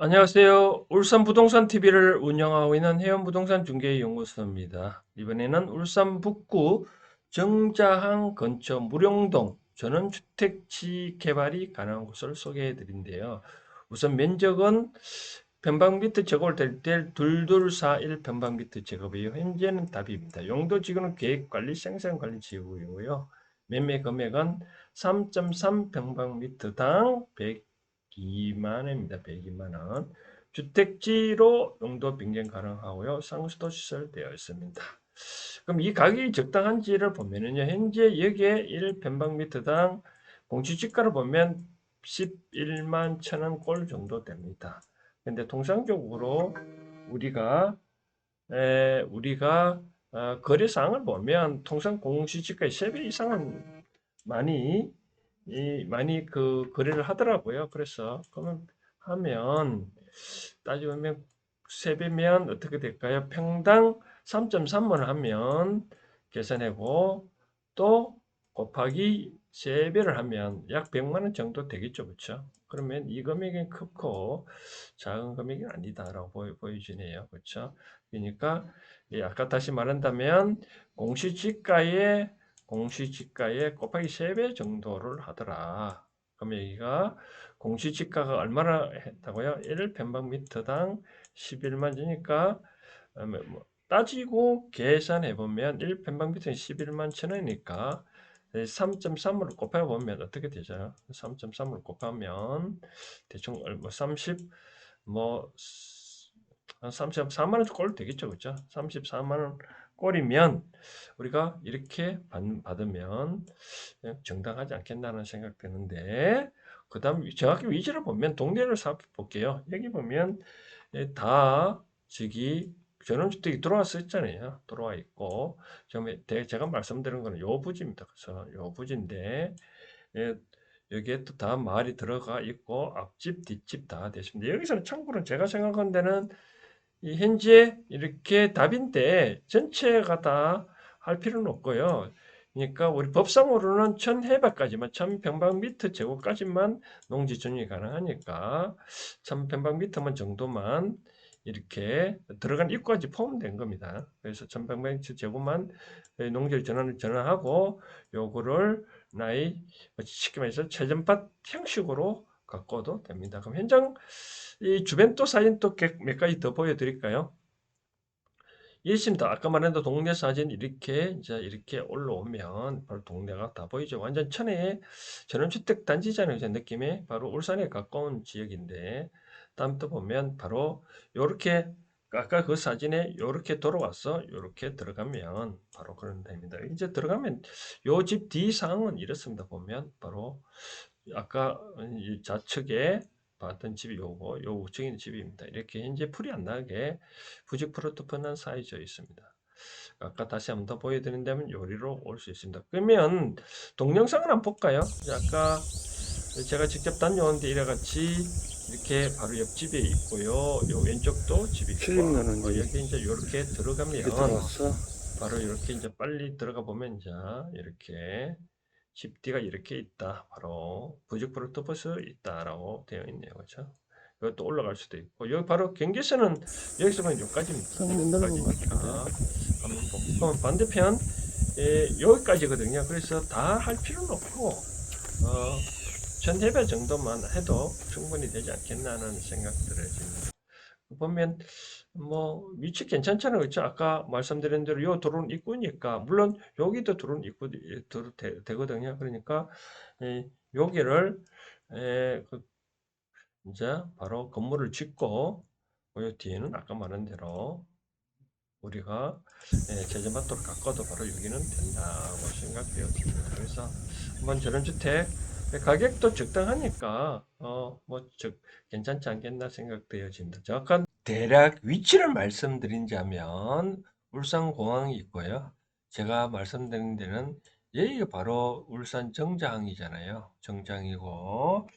안녕하세요. 울산 부동산 TV를 운영하고 있는 해연 부동산 중개 연구소입니다. 이번에는 울산 북구 정자항 근처 무령동 전원주택지 개발이 가능한 곳을 소개해 드린데요. 우선 면적은 평방미터 제곱을 될때 2241 평방미터 제곱이에요. 현재는 답입니다. 용도 지구는 계획관리 생산관리 지구이고요. 매매 금액은 3.3 평방미터당 100 2만 원입니다. 102만 원. 주택지로 용도 변경 가능하고요. 상수도 시설 되어 있습니다. 그럼 이 가격이 적당한지를 보면은요. 현재 여기에 1평방미터당 공시지가를 보면 11만 천 원 꼴 정도 됩니다. 근데 통상적으로 우리가 에, 우리가 어, 거래사항을 보면 통상 공시지가의 3배 이상은 많이 이 많이 그 거래를 하더라고요. 그래서 그러면 하면 따지면 세배면 어떻게 될까요? 평당 3.3만 하면 계산하고 또 곱하기 세배를 하면 약 100만 원 정도 되겠죠. 그렇죠? 그러면 이 금액이 크고 작은 금액이 아니다라고 보여, 보여지네요. 그렇죠? 그러니까 예, 아까 다시 말한다면 공시지가의 공시지가의 곱하기 3배 정도를 하더라. 그럼 여기가 공시지가가 얼마나 했다고요? 1평방미터당 11만 주니까 뭐 따지고 계산해 보면 1평방미터는 11만 천 원이니까 3.3으로 곱해 보면 어떻게 되죠? 3.3으로 곱하면 대충 뭐 30, 뭐, 한 34만 원 꼴 되겠죠, 그죠? 34만 원 꼴이면 우리가 이렇게 받, 으면 정당하지 않겠나는 생각 드는데 그 다음 정확히 위치를 보면 동네를 살펴볼게요. 여기 보면 다 저기 전원주택이 들어와서 있잖아요. 들어와 있고 제가 말씀드린 거는 요 부지입니다. 그래서 요 부지인데 여기에 또다 마을이 들어가 있고 앞집 뒷집 다 되십니다. 여기서는 참고로 제가 생각한 데는 이 현재 이렇게 답인데 전체가 다 할 필요는 없고요. 그러니까 우리 법상으로는 1000해박까지만 1000평방미터 제곱까지만 농지 전용이 가능하니까 1000평방미터만 정도만 이렇게 들어간 입구까지 포함된 겁니다. 그래서 1000평방미터 제곱만 농지를 전환, 전환하고 요거를 나의 쉽게 말해서 최전밭 형식으로 갖고도 됩니다. 그럼 현장 이 주변도 사진 또 몇 가지 더 보여드릴까요? 있습니다. 아까 말했던 동네 사진 이렇게 이제 이렇게 올라오면 바로 동네가 다 보이죠. 완전 천혜의 전원주택 단지잖아요. 느낌이 바로 울산에 가까운 지역인데 다음 또 보면 바로 요렇게 아까 그 사진에 요렇게 돌아와서 요렇게 들어가면 바로 그런 데입니다. 이제 들어가면 요 집 뒤 상황은 이렇습니다. 보면 바로 아까 좌측에 봤던 집이 요거, 요 우측에 있는 집입니다. 이렇게 현재 풀이 안 나게 부직 프로토폰은 쌓여져 있습니다. 아까 다시 한번 더 보여드린다면 요리로 올 수 있습니다. 그러면 동영상을 한번 볼까요? 아까 제가 직접 다녀오는데 이래같이 이렇게 바로 옆집에 있고요. 요 왼쪽도 집이 있고 어, 여기 이제 이렇게 들어가면 바로 이렇게 이제 빨리 들어가 보면 이제 이렇게 집뒤가 이렇게 있다. 바로 부직 프로토버스 있다라고 되어 있네요. 그렇죠? 이것도 올라갈 수도 있고 여기 바로 경계선은 여기서 보면 여기까지입니다. 여기까지니까 한번 보고 반대편 예, 여기까지거든요. 그래서 다 할 필요는 없고 어, 전해배 정도만 해도 충분히 되지 않겠나는 생각들을 지금 보면 뭐 위치 괜찮잖아요. 그렇죠? 아까 말씀드린 대로 요 도로는 입구니까 물론 여기도 도로는 입구 도로 되, 거든요 그러니까 이, 여기를 에, 그, 이제 바로 건물을 짓고 요 뒤에는 아까 말한 대로 우리가 제재마도를 갖고도 바로 여기는 된다고 생각되어집니다. 그래서 한번 저런 주택 가격도 적당하니까 어 뭐즉 괜찮지 않겠나 생각되어집니다. 정확한 대략 위치를 말씀드린자면 울산공항이 있고요. 제가 말씀드린 데는 여기가 바로 울산 정자항이잖아요. 정장이고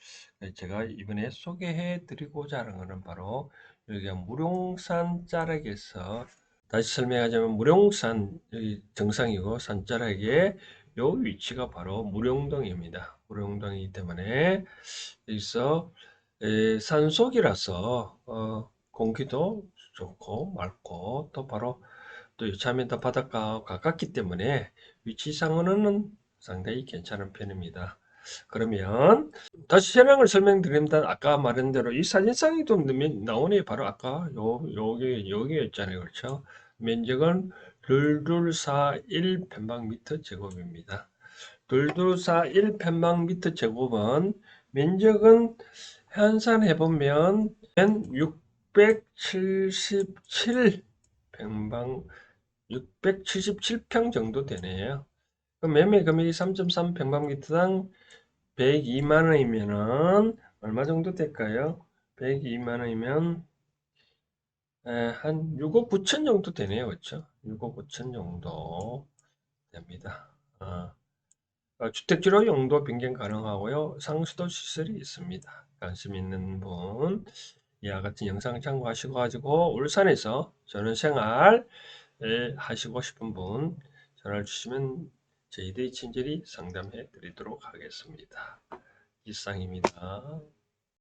제가 이번에 소개해 드리고자 하는 것은 바로 여기가 무룡산 자락에서 다시 설명하자면 무룡산 정상이고 산자락에 요 위치가 바로 무룡동입니다. 무룡동이기 때문에 여기서 에, 산속이라서 어, 공기도 좋고 맑고 또 바로 또 유차면도 바닷가 가깝기 때문에 위치상으로는 상당히 괜찮은 편입니다. 그러면 다시 현황을 설명드립니다. 아까 말한 대로 이 사진상이 좀 나오네. 바로 아까 요 여기 여기였잖아요. 그렇죠? 면적은 2241 편방미터 제곱입니다. 2241 편방미터 제곱은 면적은 환산해 보면 677 평방 677평 정도 되네요. 그럼 매매 금액이 3.3 평방미터당 102만 원이면은 얼마 정도 될까요? 102만 원이면 에, 한 6억 9천 정도 되네요. 그렇죠? 6억 9천 정도 됩니다. 어, 어, 주택지로 용도 변경 가능하고요. 상수도 시설이 있습니다. 관심 있는 분 이와 같은 영상 참고하시고 가지고 울산에서 저는 생활 에, 하시고 싶은 분 전화를 주시면 저희들이 친절히 상담해 드리도록 하겠습니다. 이상입니다.